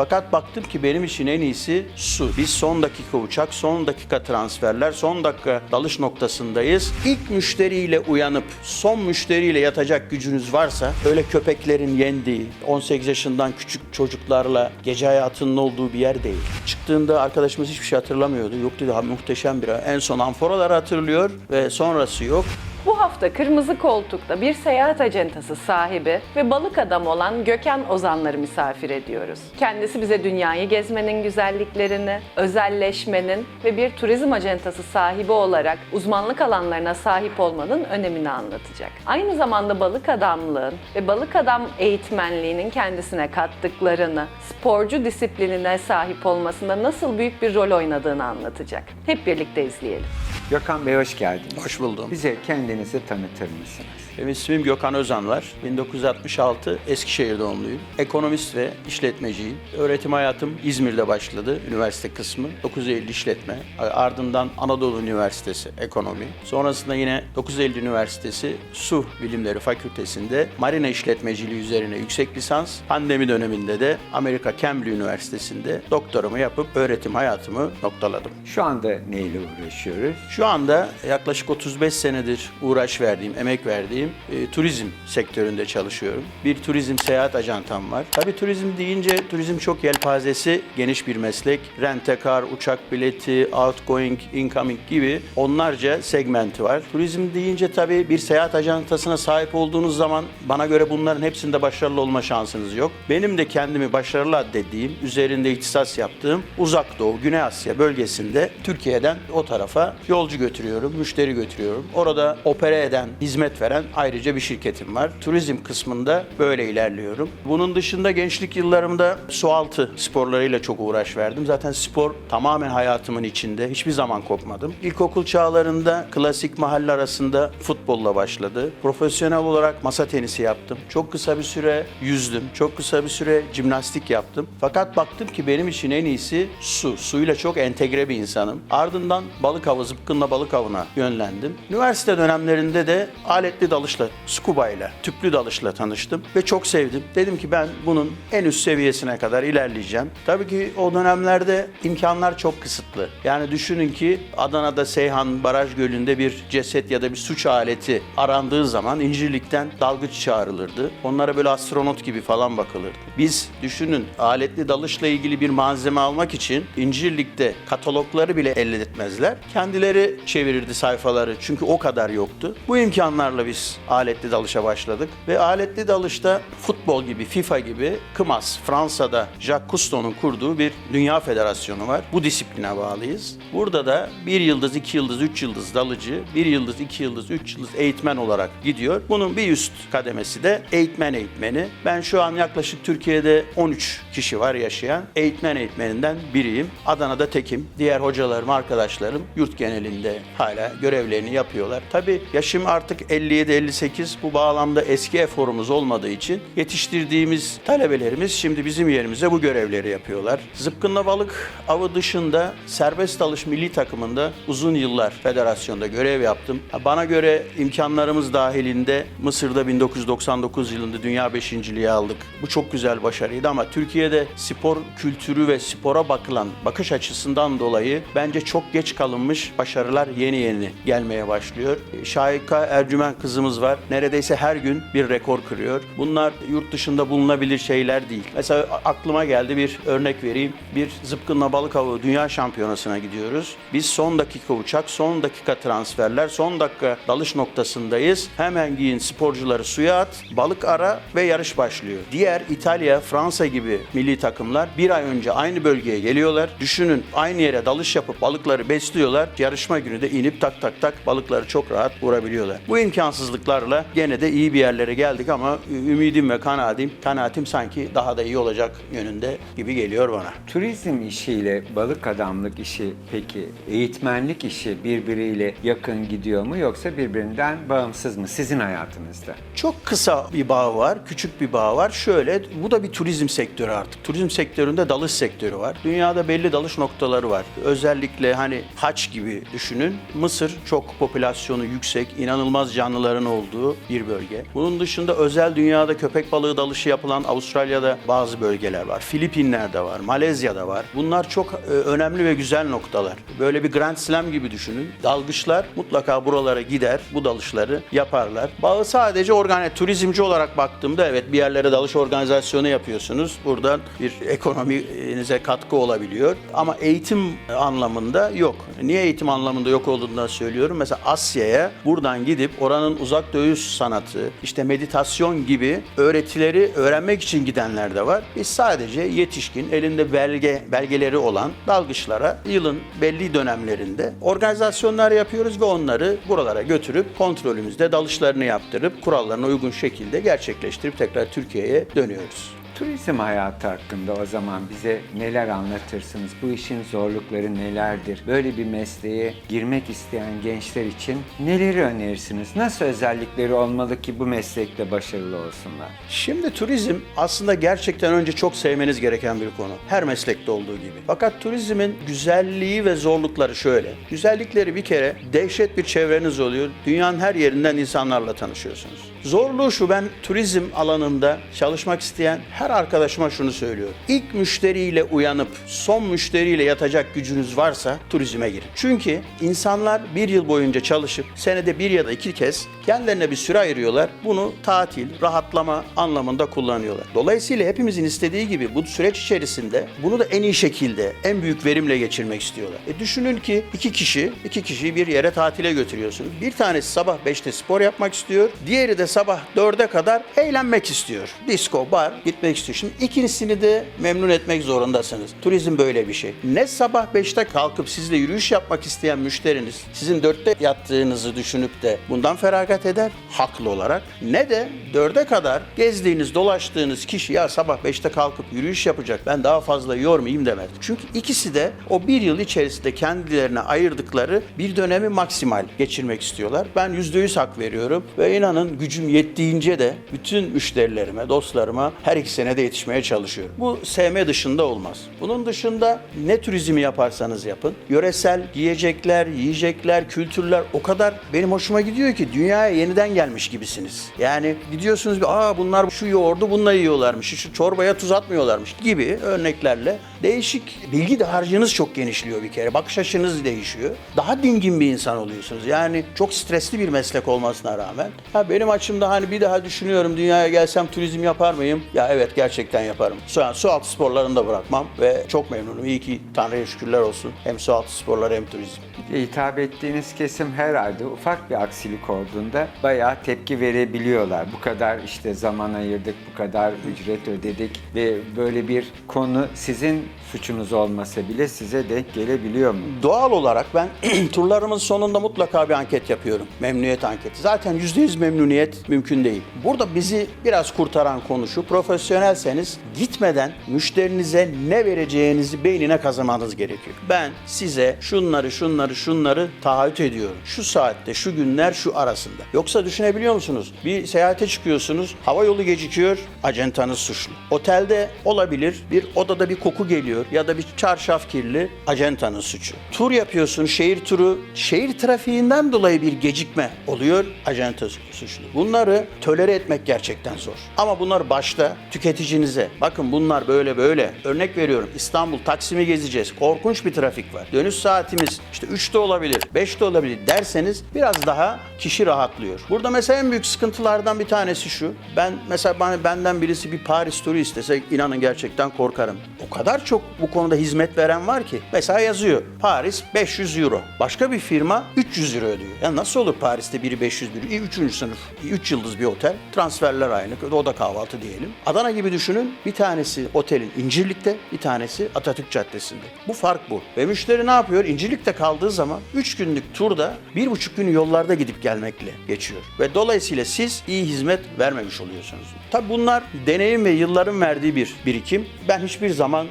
Fakat baktım ki benim için en iyisi su. Biz son dakika uçak, son dakika transferler, son dakika dalış noktasındayız. İlk müşteriyle uyanıp son müşteriyle yatacak gücünüz varsa öyle köpeklerin yendiği, 18 yaşından küçük çocuklarla gece hayatının olduğu bir yer değil. Çıktığında arkadaşımız hiçbir şey hatırlamıyordu. Yok dedi "Ha, muhteşem bir En son amforaları hatırlıyor ve sonrası yok. Bu hafta Kırmızı Koltuk'ta bir seyahat acentası sahibi ve balık adam olan Gökhan Ozanlar'ı misafir ediyoruz. Kendisi bize dünyayı gezmenin güzelliklerini, özelleşmenin ve bir turizm acentası sahibi olarak uzmanlık alanlarına sahip olmanın önemini anlatacak. Aynı zamanda balık adamlığın ve balık adam eğitmenliğinin kendisine kattıklarını, sporcu disiplinine sahip olmasında nasıl büyük bir rol oynadığını anlatacak. Hep birlikte izleyelim. Gökhan Bey hoş geldiniz. Hoş buldum. Bize kendinizi tanıtır mısınız? Benim ismim Gökhan Özanlar. 1966 Eskişehir doğumluyum. Ekonomist ve işletmeciyim. Öğretim hayatım İzmir'de başladı. Üniversite kısmı. 9 Eylül işletme. Ardından Anadolu Üniversitesi ekonomi. Sonrasında yine 9 Eylül Üniversitesi Su Bilimleri Fakültesinde marina işletmeciliği üzerine yüksek lisans. Pandemi döneminde de Amerika Cambridge Üniversitesi'nde doktoramı yapıp öğretim hayatımı noktaladım. Şu anda neyle uğraşıyoruz? Şu anda yaklaşık 35 senedir uğraş verdiğim, emek verdiğim e, turizm sektöründe çalışıyorum. Bir turizm seyahat ajantam var. Tabii turizm deyince turizm çok yelpazesi geniş bir meslek. Rentekar, uçak bileti, outgoing, incoming gibi onlarca segmenti var. Turizm deyince tabii bir seyahat ajantasına sahip olduğunuz zaman bana göre bunların hepsinde başarılı olma şansınız yok. Benim de kendimi başarılı addettiğim, üzerinde ihtisas yaptığım Uzak Doğu, Güney Asya bölgesinde Türkiye'den o tarafa yolcu götürüyorum, müşteri götürüyorum. Orada opere eden, hizmet veren ayrıca bir şirketim var. Turizm kısmında böyle ilerliyorum. Bunun dışında gençlik yıllarımda sualtı sporlarıyla çok uğraş verdim. Zaten spor tamamen hayatımın içinde. Hiçbir zaman kopmadım. İlkokul çağlarında klasik mahalle arasında futbolla başladı. Profesyonel olarak masa tenisi yaptım. Çok kısa bir süre yüzdüm. Çok kısa bir süre jimnastik yaptım. Fakat baktım ki benim için en iyisi su. Suyla çok entegre bir insanım. Ardından balık avı, zıpkınla balık avına yönlendim. Üniversite dönemlerinde de aletli dalışla, scuba ile, tüplü dalışla tanıştım ve çok sevdim. Dedim ki ben bunun en üst seviyesine kadar ilerleyeceğim. Tabii ki o dönemlerde imkanlar çok kısıtlı. Yani düşünün ki Adana'da Seyhan Baraj Gölü'nde bir ceset ya da bir suç aleti arandığı zaman İncirlik'ten dalgıç çağrılırdı. Onlara böyle astronot gibi falan bakılırdı. Biz düşünün aletli dalışla ilgili bir malzeme almak için İncirlik'te katalogları bile elde etmezler. Kendileri çevirirdi sayfaları çünkü o kadar yoktu. Bu imkanlarla biz aletli dalışa başladık ve aletli dalışta futbol gibi, FIFA gibi KMAS, Fransa'da Jacques Cousteau'nun kurduğu bir dünya federasyonu var. Bu disipline bağlıyız. Burada da bir yıldız, iki yıldız, üç yıldız dalıcı, bir yıldız, iki yıldız, üç yıldız eğitmen olarak gidiyor. Bunun bir üst kademesi de eğitmen eğitmeni. Ben şu an yaklaşık Türkiye'de 13 kişi var yaşayan. Eğitmen eğitmeninden biriyim. Adana'da tekim. Diğer hocalarım, arkadaşlarım yurt genelinde hala görevlerini yapıyorlar. Tabii yaşım artık 57-58. Bu bağlamda eski eforumuz olmadığı için yetiştirdiğimiz talebelerimiz şimdi bizim yerimize bu görevleri yapıyorlar. Zıpkınla balık avı dışında serbest dalış milli takımında uzun yıllar federasyonda görev yaptım. Bana göre imkanlarımız dahilinde Mısır'da 1999 yılında dünya beşinciliği aldık. Bu çok güzel başarıydı ama Türkiye'de spor kültürü ve spora bakılan bakış açısından dolayı bence çok geç kalınmış başarılar yeni yeni gelmeye başlıyor. Şahika Ercümen kızımız var. Neredeyse her gün bir rekor kırıyor. Bunlar yurt dışında bulunabilir şeyler değil. Mesela aklıma geldi bir örnek vereyim. Bir zıpkınla balık avı dünya şampiyonasına gidiyoruz. Biz son dakika uçak, son dakika transferler, son dakika dalış noktasındayız. Hemen giyin sporcuları suya at, balık ara ve yarış başlıyor. Diğer İtalya, Fransa gibi milli takımlar bir ay önce aynı bölgeye geliyorlar. Düşünün aynı yere dalış yapıp balıkları besliyorlar. Yarışma günü de inip tak tak tak balıkları çok rahat vurabiliyorlar. Bu imkansızlıklarla gene de iyi bir yerlere geldik ama ümidim ve kanaatim, kanaatim sanki daha da iyi olacak yönünde gibi geliyor bana. Turizm işiyle balık adamlık işi peki eğitmenlik işi birbiriyle yakın gidiyor mu yoksa birbirinden bağımsız mı sizin hayatınızda? Çok kısa bir bağ var, küçük bir bağ var. Şöyle, bu da bir turizm sektörü artık. Turizm sektöründe dalış sektörü var. Dünyada belli dalış noktaları var. Özellikle hani haç gibi düşünün. Mısır çok popülasyonu yüksek, inanılmaz canlıların olduğu bir bölge. Bunun dışında özel dünyada köpek balığı dalışı yapılan Avustralya'da bazı bölgeler var. Filipinler'de var, Malezya'da var. Bunlar çok e, önemli ve güzel noktalar. Böyle bir Grand Slam gibi düşünün. Dalgıçlar mutlaka buralara gider, bu dalışları yaparlar. Bağı sadece organ turizmci olarak baktığımda evet bir yerlere dalış organizasyonu yapıyorsunuz. Buradan bir ekonominize katkı olabiliyor. Ama eğitim anlamında yok. Niye eğitim anlamında yok olduğunu söylüyorum. Mesela Asya'ya buradan gidip oranın uzak dövüş sanatı, işte meditasyon gibi öğretileri öğrenmek için gidenler de var. Biz sadece yetişkin, elinde belge belgeleri olan dalgıçlara yılın belli dönemlerinde organizasyonlar yapıyoruz ve onları buralara götürüp kontrolümüzde dalışlarını yaptırıp kurallarına uygun şekilde gerçekleştirip tekrar Türkiye'ye dönüyoruz. Turizm hayatı hakkında o zaman bize neler anlatırsınız? Bu işin zorlukları nelerdir? Böyle bir mesleğe girmek isteyen gençler için neleri önerirsiniz? Nasıl özellikleri olmalı ki bu meslekte başarılı olsunlar? Şimdi turizm aslında gerçekten önce çok sevmeniz gereken bir konu. Her meslekte olduğu gibi. Fakat turizmin güzelliği ve zorlukları şöyle. Güzellikleri bir kere dehşet bir çevreniz oluyor. Dünyanın her yerinden insanlarla tanışıyorsunuz. Zorluğu şu ben turizm alanında çalışmak isteyen her arkadaşıma şunu söylüyorum. İlk müşteriyle uyanıp son müşteriyle yatacak gücünüz varsa turizme girin. Çünkü insanlar bir yıl boyunca çalışıp senede bir ya da iki kez kendilerine bir süre ayırıyorlar. Bunu tatil, rahatlama anlamında kullanıyorlar. Dolayısıyla hepimizin istediği gibi bu süreç içerisinde bunu da en iyi şekilde, en büyük verimle geçirmek istiyorlar. E düşünün ki iki kişi, iki kişiyi bir yere tatile götürüyorsunuz. Bir tanesi sabah 5'te spor yapmak istiyor. Diğeri de sabah 4'e kadar eğlenmek istiyor. Disco, bar gitmek istiyor. Şimdi ikisini de memnun etmek zorundasınız. Turizm böyle bir şey. Ne sabah 5'te kalkıp sizle yürüyüş yapmak isteyen müşteriniz sizin 4'te yattığınızı düşünüp de bundan feragat eder haklı olarak. Ne de 4'e kadar gezdiğiniz, dolaştığınız kişi ya sabah 5'te kalkıp yürüyüş yapacak ben daha fazla yormayayım demez. Çünkü ikisi de o bir yıl içerisinde kendilerine ayırdıkları bir dönemi maksimal geçirmek istiyorlar. Ben %100 hak veriyorum ve inanın gücüm yettiğince de bütün müşterilerime, dostlarıma her iki senede yetişmeye çalışıyorum. Bu sevme dışında olmaz. Bunun dışında ne turizmi yaparsanız yapın. Yöresel yiyecekler, yiyecekler, kültürler o kadar benim hoşuma gidiyor ki dünyaya yeniden gelmiş gibisiniz. Yani gidiyorsunuz bir aa bunlar şu yoğurdu bununla yiyorlarmış, şu çorbaya tuz atmıyorlarmış gibi örneklerle değişik bilgi dağarcığınız çok genişliyor bir kere. Bakış açınız değişiyor. Daha dingin bir insan oluyorsunuz. Yani çok stresli bir meslek olmasına rağmen. Ha benim açımda hani bir daha düşünüyorum dünyaya gelsem turizm yapar mıyım? Ya evet gerçekten yaparım. Su, su altı sporlarını da bırakmam ve çok memnunum. İyi ki Tanrı'ya şükürler olsun. Hem su altı sporları hem turizm. Hitap ettiğiniz kesim herhalde ufak bir aksilik olduğunda bayağı tepki verebiliyorlar. Bu kadar işte zaman ayırdık, bu kadar ücret ödedik ve böyle bir konu sizin suçunuz olmasa bile size denk gelebiliyor mu? Doğal olarak ben turlarımın sonunda mutlaka bir anket yapıyorum. Memnuniyet anketi. Zaten %100 memnuniyet mümkün değil. Burada bizi biraz kurtaran konu şu. Profesyonelseniz gitmeden müşterinize ne vereceğinizi beynine kazımanız gerekiyor. Ben size şunları şunları şunları taahhüt ediyorum. Şu saatte, şu günler, şu arasında. Yoksa düşünebiliyor musunuz? Bir seyahate çıkıyorsunuz, hava yolu gecikiyor, acentanız suçlu. Otelde olabilir, bir odada bir koku geliyor ya da bir çarşaf kirli, acentanın suçu. Tur yapıyorsun, şehir turu, şehir trafiğinden dolayı bir gecikme oluyor, acenta suçlu. Bunları tölere etmek gerçekten zor. Ama bunlar başta tüketicinize, bakın bunlar böyle böyle. Örnek veriyorum, İstanbul Taksim'i gezeceğiz. Korkunç bir trafik var. Dönüş saatimiz işte 3'te olabilir, 5'te olabilir derseniz biraz daha kişi rahatlıyor. Burada mesela en büyük sıkıntılardan bir tanesi şu. Ben mesela bana benden birisi bir Paris turu istese inanın gerçekten korkarım. O kadar çok bu konuda hizmet veren var ki. Mesela yazıyor Paris 500 euro. Başka bir firma 300 euro ödüyor. Ya nasıl olur Paris'te biri 500 euro? 3. sınıf, 3 yıldız bir otel. Transferler aynı. O da kahvaltı diyelim. Adana gibi düşünün. Bir tanesi otelin İncirlik'te, bir tanesi Atatürk Caddesi'nde. Bu fark bu. Ve müşteri ne yapıyor? İncirlik'te kaldığı zaman 3 günlük turda 1,5 gün yollarda gidip gelmekle geçiyor. Ve dolayısıyla siz iyi hizmet vermemiş oluyorsunuz. Tabi bunlar deneyim ve yılların verdiği bir birikim. Ben hiçbir zaman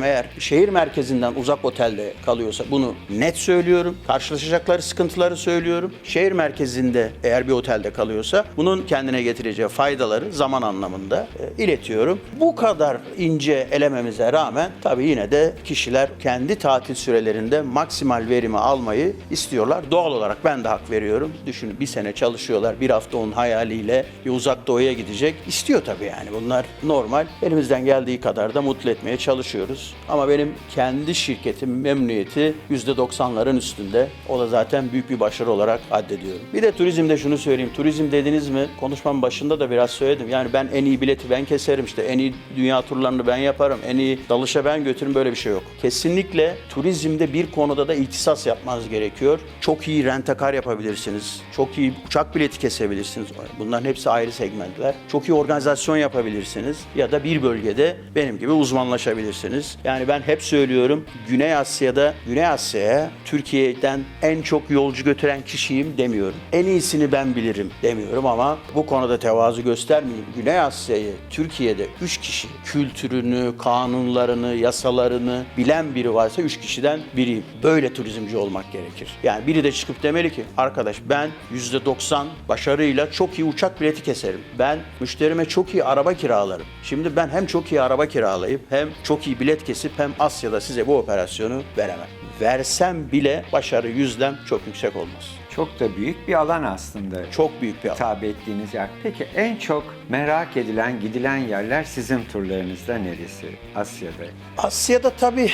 müşterim eğer şehir merkezinden uzak otelde kalıyorsa bunu net söylüyorum. Karşılaşacakları sıkıntıları söylüyorum. Şehir merkezinde eğer bir otelde kalıyorsa bunun kendine getireceği faydaları zaman anlamında e, iletiyorum. Bu kadar ince elememize rağmen tabii yine de kişiler kendi tatil sürelerinde maksimal verimi almayı istiyorlar. Doğal olarak ben de hak veriyorum. Düşünün bir sene çalışıyorlar. Bir hafta onun hayaliyle bir uzak doğuya gidecek. İstiyor tabii yani bunlar normal. Elimizden geldiği kadar da mutlu etmeye çalışıyoruz. Ama benim kendi şirketim memnuniyeti %90'ların üstünde. O da zaten büyük bir başarı olarak addediyorum. Bir de turizmde şunu söyleyeyim. Turizm dediniz mi? Konuşmamın başında da biraz söyledim. Yani ben en iyi bileti ben keserim işte. En iyi dünya turlarını ben yaparım. En iyi dalışa ben götürürüm. Böyle bir şey yok. Kesinlikle turizmde bir konuda da ihtisas yapmanız gerekiyor. Çok iyi rentekar yapabilirsiniz. Çok iyi uçak bileti kesebilirsiniz. Bunların hepsi ayrı segmentler. Çok iyi organizasyon yapabilirsiniz. Ya da bir bölgede benim gibi uzmanlaşabilirsiniz. Yani ben hep söylüyorum Güney Asya'da Güney Asya'ya Türkiye'den en çok yolcu götüren kişiyim demiyorum. En iyisini ben bilirim demiyorum ama bu konuda tevazu göstermeyeyim. Güney Asya'yı Türkiye'de 3 kişi kültürünü, kanunlarını, yasalarını bilen biri varsa 3 kişiden biriyim. Böyle turizmci olmak gerekir. Yani biri de çıkıp demeli ki arkadaş ben %90 başarıyla çok iyi uçak bileti keserim. Ben müşterime çok iyi araba kiralarım. Şimdi ben hem çok iyi araba kiralayıp hem çok iyi bilet kesip hem Asya'da size bu operasyonu veremem. Versem bile başarı yüzdem çok yüksek olmaz. Çok da büyük bir alan aslında. Çok büyük bir alan. hitap ettiğiniz yer. Peki en çok merak edilen, gidilen yerler sizin turlarınızda neresi? Asya'da. Asya'da tabii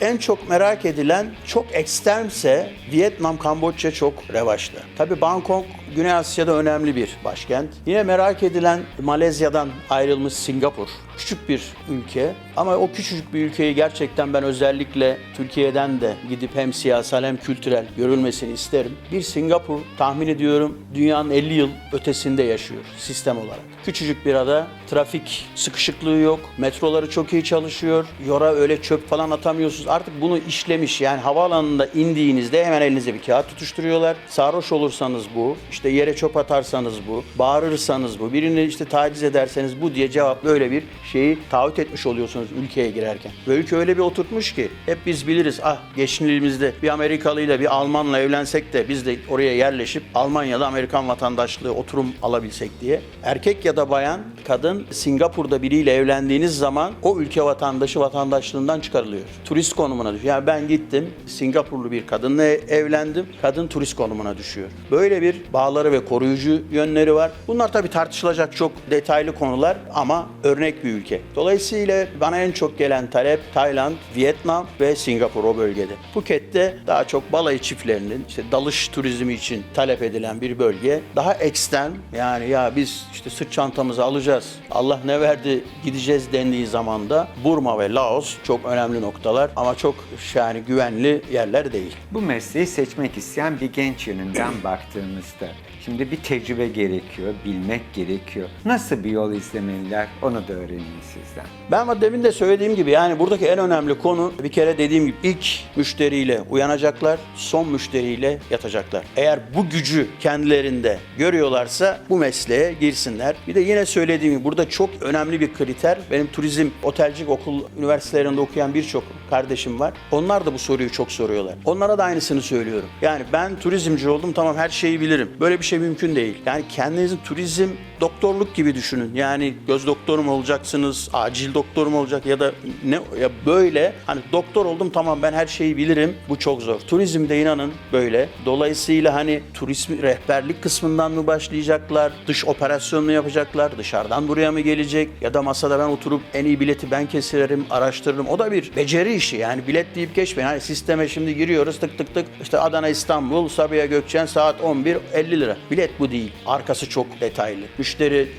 en çok merak edilen çok ekstremse Vietnam, Kamboçya çok revaçta. Tabii Bangkok Güney Asya'da önemli bir başkent. Yine merak edilen Malezya'dan ayrılmış Singapur. Küçük bir ülke ama o küçücük bir ülkeyi gerçekten ben özellikle Türkiye'den de gidip hem siyasal hem kültürel görülmesini isterim. Bir Singapur tahmin ediyorum dünyanın 50 yıl ötesinde yaşıyor sistem olarak. Küçücük bir ada, trafik sıkışıklığı yok, metroları çok iyi çalışıyor, yora öyle çöp falan atamıyorsunuz. Artık bunu işlemiş yani havaalanında indiğinizde hemen elinize bir kağıt tutuşturuyorlar. Sarhoş olursanız bu, işte yere çöp atarsanız bu, bağırırsanız bu, birini işte taciz ederseniz bu diye cevap böyle bir şeyi taahhüt etmiş oluyorsunuz ülkeye girerken. Ve ülke öyle bir oturtmuş ki hep biz biliriz ah geçmişimizde bir Amerikalıyla bir Almanla evlensek de biz de oraya yerleşip Almanya'da Amerikan vatandaşlığı oturum alabilsek diye. Erkek ya da bayan, kadın Singapur'da biriyle evlendiğiniz zaman o ülke vatandaşı vatandaşlığından çıkarılıyor. Turist konumuna düşüyor. Yani ben gittim Singapurlu bir kadınla evlendim. Kadın turist konumuna düşüyor. Böyle bir bağları ve koruyucu yönleri var. Bunlar tabii tartışılacak çok detaylı konular ama örnek bir ülke. Dolayısıyla bana en çok gelen talep Tayland, Vietnam ve Singapur o bölgede. Phuket'te daha çok balayı çiftlerinin işte dalış turizmi için talep edilen bir bölge. Daha ekstrem yani ya biz işte sırt çantamızı alacağız. Allah ne verdi gideceğiz dendiği zaman da Burma ve Laos çok önemli noktalar ama çok yani güvenli yerler değil. Bu mesleği seçmek isteyen bir genç yönünden baktığımızda şimdi bir tecrübe gerekiyor, bilmek gerekiyor. Nasıl bir yol izlemeliler onu da öğreneyim sizden. Ben ama demin de söylediğim gibi yani buradaki en önemli konu bir kere dediğim gibi ilk müşteriyle uyanacaklar, son müşteriyle yatacaklar. Eğer bu gücü kendilerinde görüyorlarsa bu mesleğe girsinler. Bir de yine söylediğim gibi burada çok önemli bir kriter. Benim turizm, otelcilik okul üniversitelerinde okuyan birçok kardeşim var. Onlar da bu soruyu çok soruyorlar. Onlara da aynısını söylüyorum. Yani ben turizmci oldum tamam her şeyi bilirim. Böyle bir şey mümkün değil. Yani kendinizi turizm doktorluk gibi düşünün. Yani göz doktoru mu olacaksınız, acil doktoru mu olacak ya da ne ya böyle hani doktor oldum tamam ben her şeyi bilirim. Bu çok zor. Turizmde inanın böyle. Dolayısıyla hani turizm rehberlik kısmından mı başlayacaklar? Dış operasyon mu yapacaklar? Dışarıdan buraya mı gelecek? Ya da masada ben oturup en iyi bileti ben keserim, araştırırım. O da bir beceri işi. Yani bilet deyip geçmeyin. Hani sisteme şimdi giriyoruz tık tık tık. İşte Adana İstanbul, Sabiha Gökçen saat 11 50 lira. Bilet bu değil. Arkası çok detaylı. Müşteri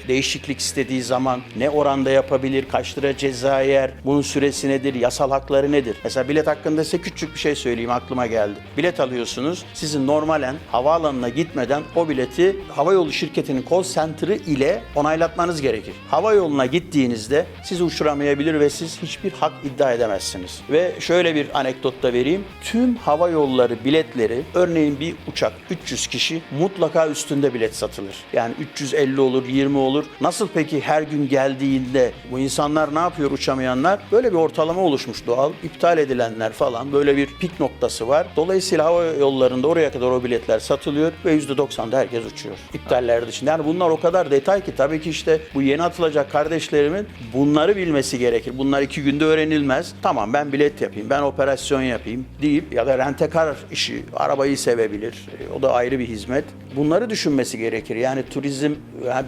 değişiklik istediği zaman ne oranda yapabilir, kaç lira ceza yer, bunun süresi nedir, yasal hakları nedir? Mesela bilet hakkında size küçük bir şey söyleyeyim aklıma geldi. Bilet alıyorsunuz. Sizin normalen havaalanına gitmeden o bileti havayolu şirketinin call center'ı ile onaylatmanız gerekir. Hava yoluna gittiğinizde sizi uçuramayabilir ve siz hiçbir hak iddia edemezsiniz. Ve şöyle bir anekdot da vereyim. Tüm hava yolları biletleri örneğin bir uçak 300 kişi mutlaka üstünde bilet satılır. Yani 350 olur, 20 olur. Nasıl peki her gün geldiğinde bu insanlar ne yapıyor uçamayanlar? Böyle bir ortalama oluşmuş doğal. İptal edilenler falan böyle bir pik noktası var. Dolayısıyla hava yollarında oraya kadar o biletler satılıyor ve %90'da herkes uçuyor. İptaller dışında. Yani bunlar o kadar detay ki tabii ki işte bu yeni atılacak kardeşlerimin bunları bilmesi gerekir. Bunlar iki günde öğrenilmez. Tamam ben bilet yapayım, ben operasyon yapayım deyip ya da rentekar işi, arabayı sevebilir. E, O da ayrı bir hizmet. Bunları düşünmesi gerekir. Yani turizm,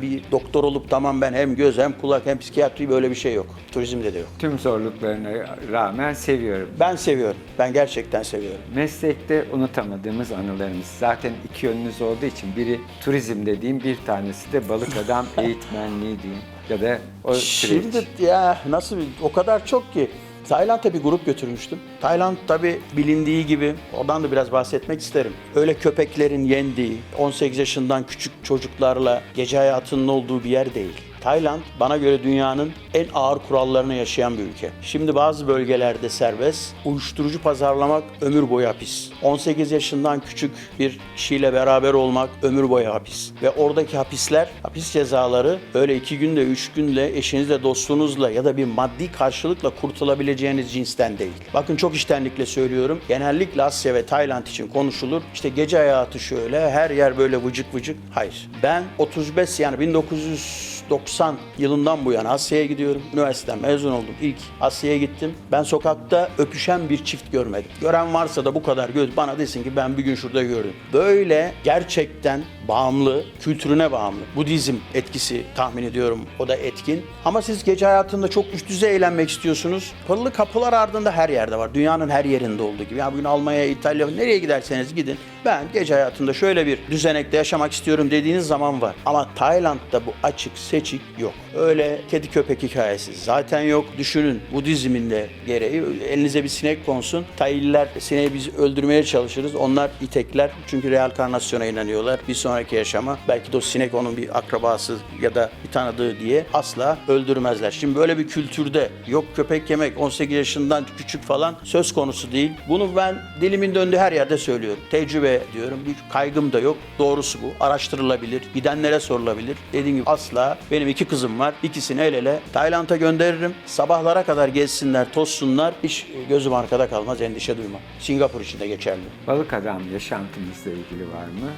bir doktor olup tamam ben hem göz hem kulak hem psikiyatri böyle bir şey yok. Turizmde de yok. Tüm zorluklarına rağmen seviyorum. Ben seviyorum. Ben gerçekten seviyorum. Meslekte unutamadığımız anılarımız. Zaten iki yönünüz olduğu için biri turizm dediğim, bir tanesi de balık adam eğitmenliği diyeyim. Ya da o süreç. Şimdi ya nasıl o kadar çok ki. Tayland'a bir grup götürmüştüm. Tayland tabi bilindiği gibi, oradan da biraz bahsetmek isterim. Öyle köpeklerin yendiği, 18 yaşından küçük çocuklarla gece hayatının olduğu bir yer değil. Tayland bana göre dünyanın en ağır kurallarını yaşayan bir ülke. Şimdi bazı bölgelerde serbest, uyuşturucu pazarlamak ömür boyu hapis. 18 yaşından küçük bir kişiyle beraber olmak ömür boyu hapis. Ve oradaki hapisler, hapis cezaları öyle iki günde, üç günle, eşinizle, dostunuzla ya da bir maddi karşılıkla kurtulabileceğiniz cinsten değil. Bakın çok iştenlikle söylüyorum. Genellikle Asya ve Tayland için konuşulur. İşte gece hayatı şöyle, her yer böyle vıcık vıcık. Hayır. Ben 35 yani 1900 90 yılından bu yana Asya'ya gidiyorum. Üniversiteden mezun oldum. İlk Asya'ya gittim. Ben sokakta öpüşen bir çift görmedim. Gören varsa da bu kadar göz bana desin ki ben bir gün şurada gördüm. Böyle gerçekten bağımlı, kültürüne bağımlı. Budizm etkisi tahmin ediyorum o da etkin. Ama siz gece hayatında çok üst düzey eğlenmek istiyorsunuz. Pırlı kapılar ardında her yerde var. Dünyanın her yerinde olduğu gibi. Ya bugün Almanya, İtalya nereye giderseniz gidin. Ben gece hayatında şöyle bir düzenekte yaşamak istiyorum dediğiniz zaman var. Ama Tayland'da bu açık seçik yok. Öyle kedi köpek hikayesi zaten yok. Düşünün Budizmin de gereği elinize bir sinek konsun. Tayiller sineği biz öldürmeye çalışırız. Onlar itekler çünkü reenkarnasyona inanıyorlar. Bir sonraki yaşama belki de o sinek onun bir akrabası ya da bir tanıdığı diye asla öldürmezler. Şimdi böyle bir kültürde yok köpek yemek 18 yaşından küçük falan söz konusu değil. Bunu ben dilimin döndüğü her yerde söylüyorum. Tecrübe diyorum. Bir kaygım da yok. Doğrusu bu. Araştırılabilir. Gidenlere sorulabilir. Dediğim gibi asla benim iki kızım var. İkisini el ele Tayland'a gönderirim. Sabahlara kadar gezsinler, tozsunlar. Hiç gözüm arkada kalmaz. Endişe duymam. Singapur için de geçerli. Balık adam yaşantımızla ilgili var mı?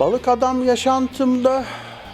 Balık adam yaşantımda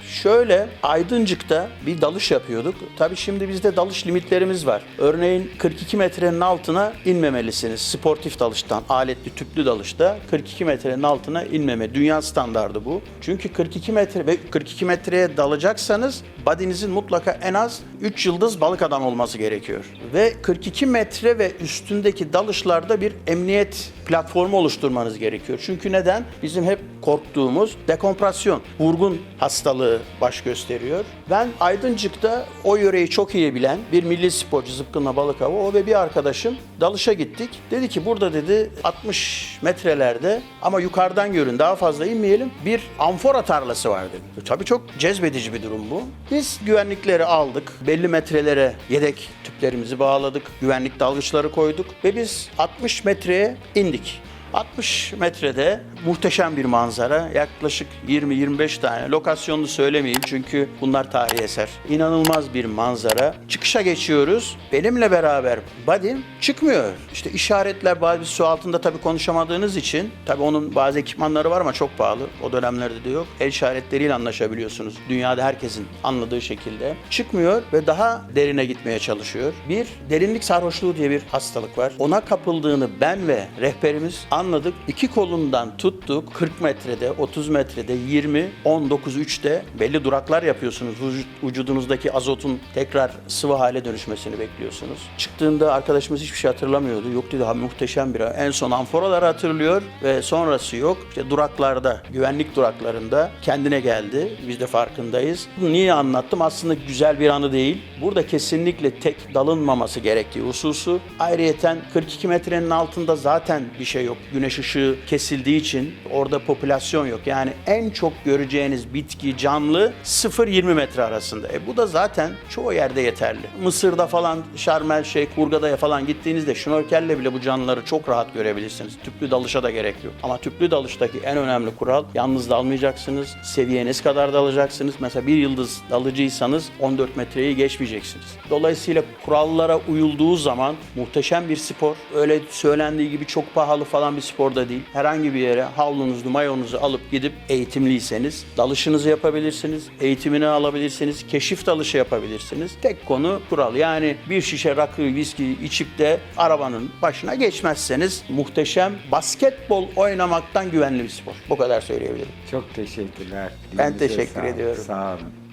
şöyle Aydıncık'ta bir dalış yapıyorduk. Tabii şimdi bizde dalış limitlerimiz var. Örneğin 42 metrenin altına inmemelisiniz. Sportif dalıştan, aletli tüplü dalışta 42 metrenin altına inmeme. Dünya standardı bu. Çünkü 42 metre ve 42 metreye dalacaksanız body'nizin mutlaka en az 3 yıldız balık adam olması gerekiyor. Ve 42 metre ve üstündeki dalışlarda bir emniyet platformu oluşturmanız gerekiyor. Çünkü neden? Bizim hep korktuğumuz dekompresyon, vurgun hastalığı baş gösteriyor. Ben Aydıncık'ta o yöreyi çok iyi bilen bir milli sporcu zıpkınla balık avı o ve bir arkadaşım dalışa gittik. Dedi ki burada dedi 60 metrelerde ama yukarıdan görün daha fazla inmeyelim bir amfora tarlası var dedi. Tabii çok cezbedici bir durum bu. Biz güvenlikleri aldık. Belli metrelere yedek tüplerimizi bağladık. Güvenlik dalgıçları koyduk ve biz 60 metreye indik. 60 metrede muhteşem bir manzara. Yaklaşık 20-25 tane. Lokasyonunu söylemeyeyim çünkü bunlar tarihi eser. İnanılmaz bir manzara. Çıkışa geçiyoruz. Benimle beraber Badim çıkmıyor. İşte işaretler bazı su altında tabii konuşamadığınız için tabii onun bazı ekipmanları var ama çok pahalı. O dönemlerde de yok. El işaretleriyle anlaşabiliyorsunuz. Dünyada herkesin anladığı şekilde. Çıkmıyor ve daha derine gitmeye çalışıyor. Bir derinlik sarhoşluğu diye bir hastalık var. Ona kapıldığını ben ve rehberimiz anladık. İki kolundan tuttuk. 40 metrede, 30 metrede, 20, 19, 3'te belli duraklar yapıyorsunuz. Vücudunuzdaki azotun tekrar sıvı hale dönüşmesini bekliyorsunuz. Çıktığında arkadaşımız hiçbir şey hatırlamıyordu. Yok dedi ha muhteşem bir En son amforaları hatırlıyor ve sonrası yok. İşte duraklarda, güvenlik duraklarında kendine geldi. Biz de farkındayız. Bunu niye anlattım? Aslında güzel bir anı değil. Burada kesinlikle tek dalınmaması gerektiği hususu. Ayrıyeten 42 metrenin altında zaten bir şey yok. Güneş ışığı kesildiği için için orada popülasyon yok. Yani en çok göreceğiniz bitki canlı 0-20 metre arasında. E bu da zaten çoğu yerde yeterli. Mısır'da falan Şarmel Şeyh, Hurgada'ya falan gittiğinizde şnorkelle bile bu canlıları çok rahat görebilirsiniz. Tüplü dalışa da gerek yok. Ama tüplü dalıştaki en önemli kural yalnız dalmayacaksınız. Seviyeniz kadar dalacaksınız. Mesela bir yıldız dalıcıysanız 14 metreyi geçmeyeceksiniz. Dolayısıyla kurallara uyulduğu zaman muhteşem bir spor. Öyle söylendiği gibi çok pahalı falan bir spor da değil. Herhangi bir yere havlunuzu, mayonuzu alıp gidip eğitimliyseniz dalışınızı yapabilirsiniz, eğitimini alabilirsiniz, keşif dalışı yapabilirsiniz. Tek konu kural. Yani bir şişe rakı, viski içip de arabanın başına geçmezseniz muhteşem basketbol oynamaktan güvenli bir spor. Bu kadar söyleyebilirim. Çok teşekkürler. Ben teşekkür sağ ediyorum. Sağ olun.